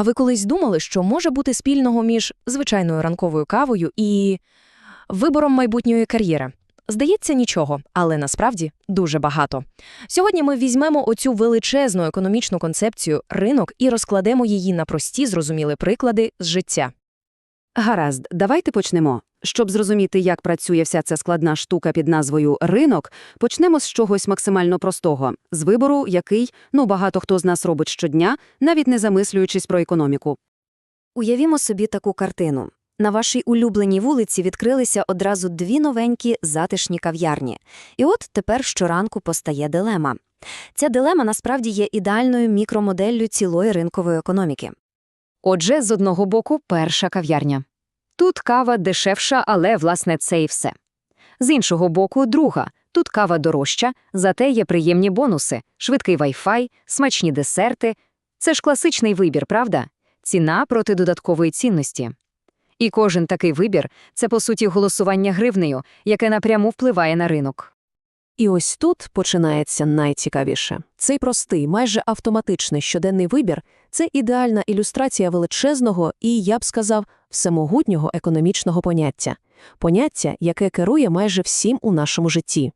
А ви колись думали, що може бути спільного між звичайною ранковою кавою і вибором майбутньої кар'єри? Здається, нічого, але насправді дуже багато. Сьогодні ми візьмемо оцю величезну економічну концепцію ринок і розкладемо її на прості, зрозумілі приклади з життя. Гаразд, давайте почнемо. Щоб зрозуміти, як працює вся ця складна штука під назвою ринок, почнемо з чогось максимально простого – з вибору, який, ну, багато хто з нас робить щодня, навіть не замислюючись про економіку. Уявімо собі таку картину. На вашій улюбленій вулиці відкрилися одразу дві новенькі затишні кав'ярні. І от тепер щоранку постає дилема. Ця дилема насправді є ідеальною мікромоделлю цілої ринкової економіки. Отже, з одного боку, перша кав'ярня. Тут кава дешевша, але, власне, це і все. З іншого боку, друга. Тут кава дорожча, зате є приємні бонуси, швидкий Wi-Fi, смачні десерти. Це ж класичний вибір, правда? Ціна проти додаткової цінності. І кожен такий вибір – це, по суті, голосування гривнею, яке напряму впливає на ринок. І ось тут починається найцікавіше. Цей простий, майже автоматичний щоденний вибір – це ідеальна ілюстрація величезного і, я б сказав, всемогутнього економічного поняття. Поняття, яке керує майже всім у нашому житті.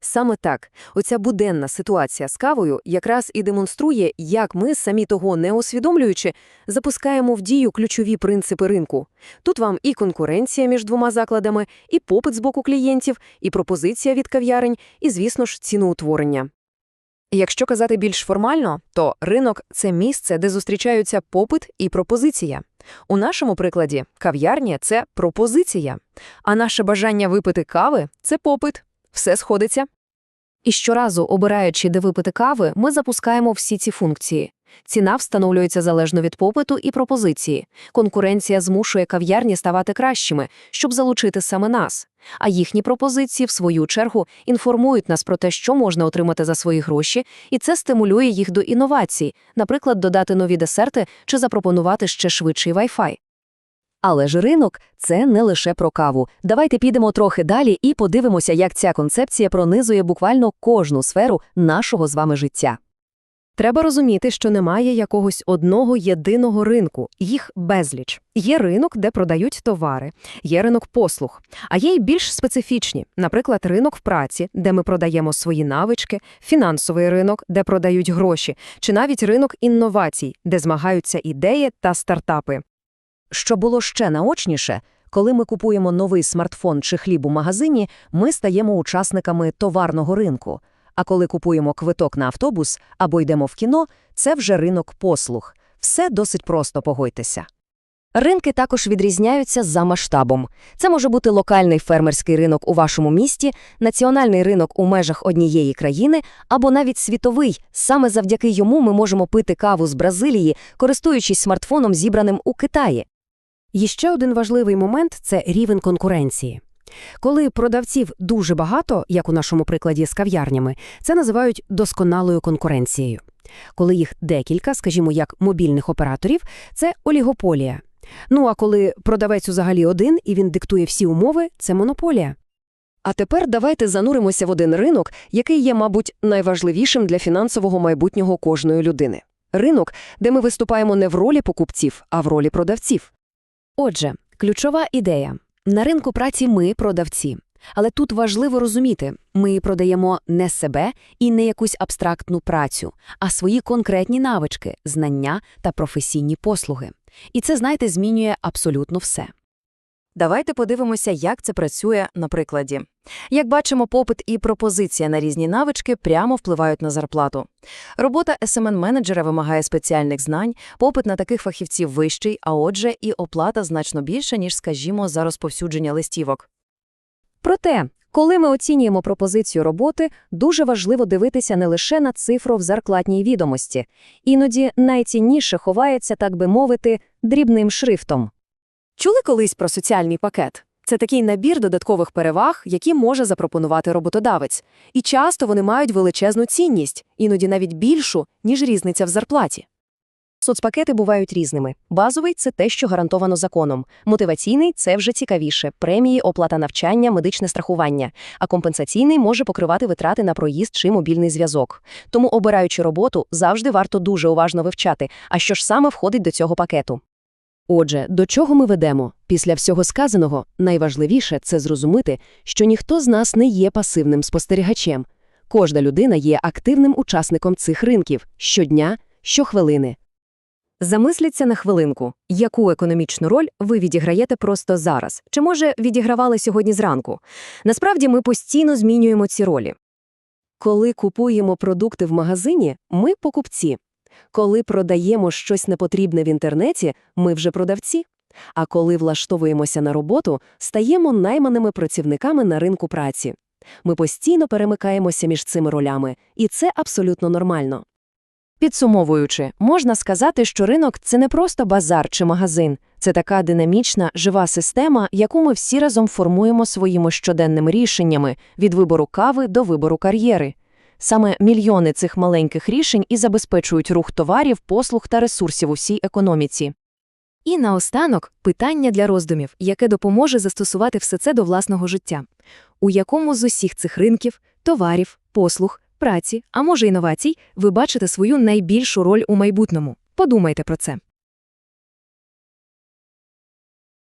Саме так, оця буденна ситуація з кавою якраз і демонструє, як ми, самі того не усвідомлюючи, запускаємо в дію ключові принципи ринку. Тут вам і конкуренція між двома закладами, і попит з боку клієнтів, і пропозиція від кав'ярень, і, звісно ж, ціноутворення. Якщо казати більш формально, то ринок – це місце, де зустрічаються попит і пропозиція. У нашому прикладі кав'ярня – це пропозиція, а наше бажання випити кави – це попит. Все сходиться. І щоразу, обираючи, де випити кави, ми запускаємо всі ці функції. Ціна встановлюється залежно від попиту і пропозиції. Конкуренція змушує кав'ярні ставати кращими, щоб залучити саме нас. А їхні пропозиції, в свою чергу, інформують нас про те, що можна отримати за свої гроші, і це стимулює їх до інновацій, наприклад, додати нові десерти чи запропонувати ще швидший Wi-Fi. Але ж ринок – це не лише про каву. Давайте підемо трохи далі і подивимося, як ця концепція пронизує буквально кожну сферу нашого з вами життя. Треба розуміти, що немає якогось одного єдиного ринку, їх безліч. Є ринок, де продають товари, є ринок послуг, а є й більш специфічні, наприклад, ринок в праці, де ми продаємо свої навички, фінансовий ринок, де продають гроші, чи навіть ринок інновацій, де змагаються ідеї та стартапи. Що було ще наочніше, коли ми купуємо новий смартфон чи хліб у магазині, ми стаємо учасниками товарного ринку. А коли купуємо квиток на автобус або йдемо в кіно, це вже ринок послуг. Все досить просто, погодьтеся. Ринки також відрізняються за масштабом. Це може бути локальний фермерський ринок у вашому місті, національний ринок у межах однієї країни або навіть світовий. Саме завдяки йому ми можемо пити каву з Бразилії, користуючись смартфоном, зібраним у Китаї. І ще один важливий момент – це рівень конкуренції. Коли продавців дуже багато, як у нашому прикладі з кав'ярнями, це називають досконалою конкуренцією. Коли їх декілька, скажімо, як мобільних операторів, це олігополія. Ну а коли продавець взагалі один і він диктує всі умови, це монополія. А тепер давайте зануримося в один ринок, який є, мабуть, найважливішим для фінансового майбутнього кожної людини. Ринок, де ми виступаємо не в ролі покупців, а в ролі продавців. Отже, ключова ідея. На ринку праці ми продавці. Але тут важливо розуміти, ми продаємо не себе і не якусь абстрактну працю, а свої конкретні навички, знання та професійні послуги. І це, знаєте, змінює абсолютно все. Давайте подивимося, як це працює на прикладі. Як бачимо, попит і пропозиція на різні навички прямо впливають на зарплату. Робота SMN-менеджера вимагає спеціальних знань, попит на таких фахівців вищий, а отже, і оплата значно більша, ніж, скажімо, за розповсюдження листівок. Проте, коли ми оцінюємо пропозицію роботи, дуже важливо дивитися не лише на цифру в зарплатній відомості. Іноді найцінніше ховається, так би мовити, дрібним шрифтом. Чули колись про соціальний пакет? Це такий набір додаткових переваг, які може запропонувати роботодавець. І часто вони мають величезну цінність, іноді навіть більшу, ніж різниця в зарплаті. Соцпакети бувають різними. Базовий це те, що гарантовано законом. Мотиваційний це вже цікавіше. Премії, оплата навчання, медичне страхування. А компенсаційний може покривати витрати на проїзд чи мобільний зв'язок. Тому, обираючи роботу, завжди варто дуже уважно вивчати, а що ж саме входить до цього пакету. Отже, до чого ми ведемо? Після всього сказаного, найважливіше – це зрозуміти, що ніхто з нас не є пасивним спостерігачем. Кожна людина є активним учасником цих ринків щодня, щохвилини. Замисліться на хвилинку, яку економічну роль ви відіграєте просто зараз, чи, може, відігравали сьогодні зранку. Насправді ми постійно змінюємо ці ролі. Коли купуємо продукти в магазині, ми покупці. Коли продаємо щось непотрібне в інтернеті, ми вже продавці. А коли влаштовуємося на роботу, стаємо найманими працівниками на ринку праці. Ми постійно перемикаємося між цими ролями, і це абсолютно нормально. Підсумовуючи, можна сказати, що ринок – це не просто базар чи магазин. Це така динамічна, жива система, яку ми всі разом формуємо своїми щоденними рішеннями від вибору кави до вибору кар'єри. Саме мільйони цих маленьких рішень і забезпечують рух товарів, послуг та ресурсів у всій економіці. І наостанок питання для роздумів, яке допоможе застосувати все це до власного життя. У якому з усіх цих ринків, товарів, послуг, праці, а може інновацій, ви бачите свою найбільшу роль у майбутньому? Подумайте про це.